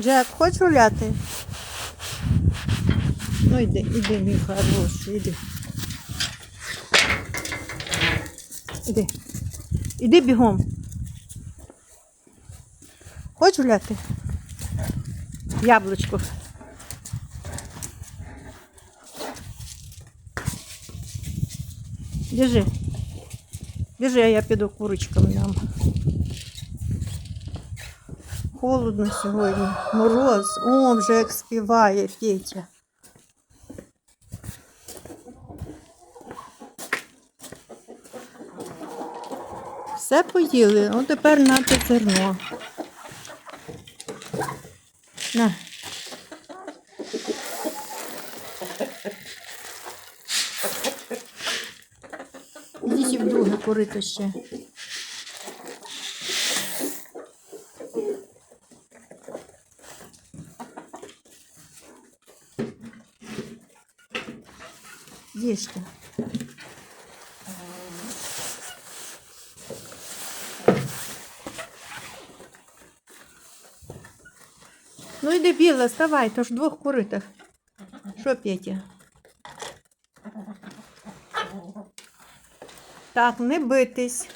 Джек, хочеш гуляти? Ну йди, іди, мій хороший, іди. Іди. Іди бігом. Хочеш гуляти? Яблучко. Біжи. Біжи, а я піду курочкам дам. Холодно сьогодні. Мороз. О, вже як співає Петя. Все поїли, ну тепер нате зерно. На. Ідіть в друге корито ще. Їжте. Ну йди біла, вставай, то ж двох куритах. Що, Петя? Так, не битись.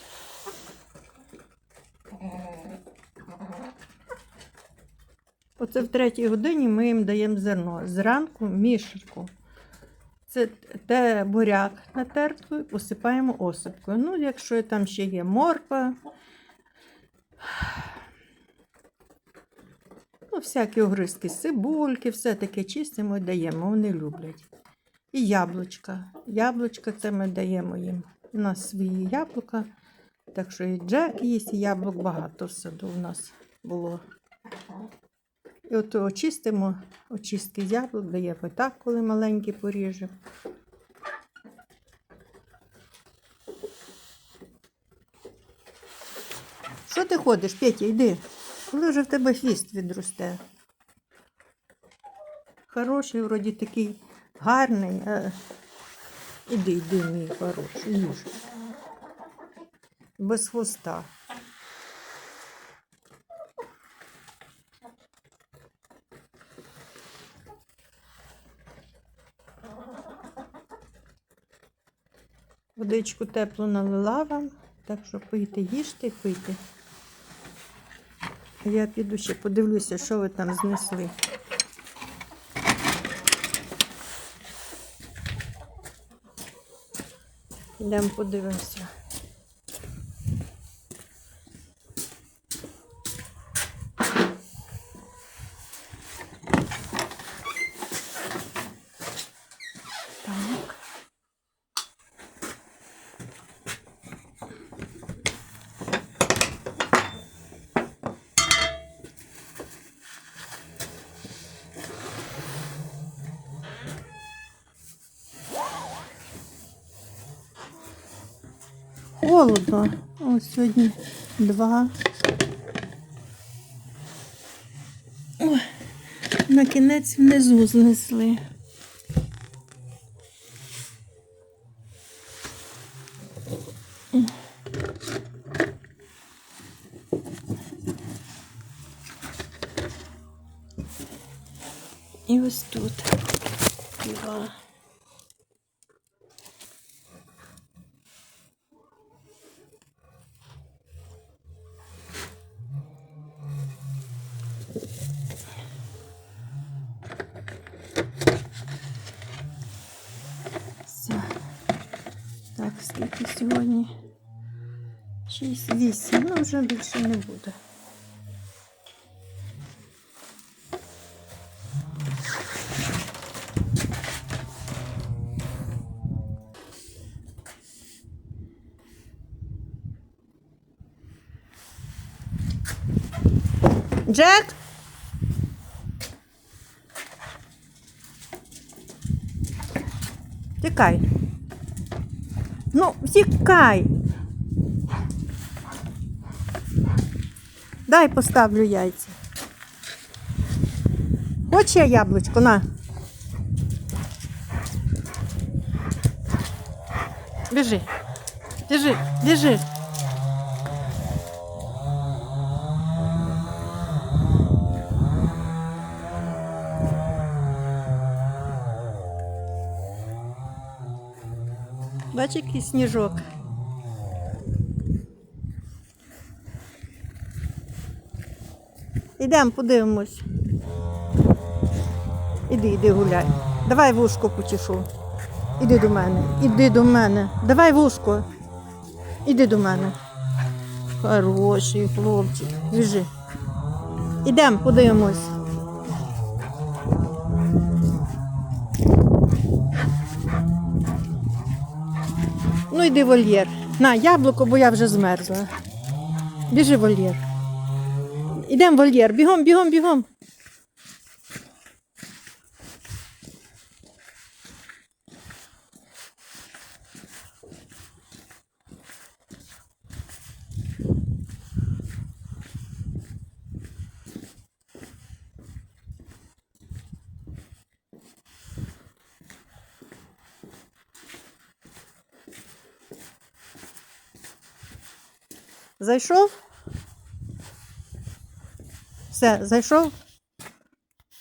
Оце в третій годині ми їм даємо зерно. Зранку мішку. Це те буряк натертий, посипаємо осипкою. Ну, якщо там ще є морква, ну, всякі огризки, цибульки, все таке чистимо і даємо, вони люблять. І яблучка. Яблучка це ми даємо їм. У нас свої яблука. Так що і Джек їсть, і яблук багато в саду у нас було. І от очистимо, очистки яблук даємо так, коли маленькі поріжемо. Що ти ходиш, Петя, йди. Коли вже в тебе хвіст відросте? Хороший, вроді такий гарний. А... Іди, йди, мій хороший, їж. Без хвоста. Водичку теплу налила вам, так що пийте, їжте пийте. Я піду ще подивлюся, що ви там знесли. Йдемо подивимося. Холодно. Ось сьогодні два. Ой, на кінець внизу знесли. І ось тут два. Все. Так, скільки сьогодні? Шість, вісім. Ну, вже більше не буде. Джек? Тікай. Ну, тікай. Дай поставлю яйця. Хоче я яблучко, на. Біжи. Біжи, біжи. Бач, який сніжок. Ідемо, подивимось. Іди, іди гуляй. Давай вушко почешу. Іди до мене, іди до мене. Давай вушко. Іди до мене. Хороший хлопчик. Біжи. Ідемо, подивимось. Ну йди вольєр. На, яблуко, бо я вже змерзла. Біжи вольєр. Ідемо вольєр. Бігом, бігом, бігом. Зайшов? Все, зайшов?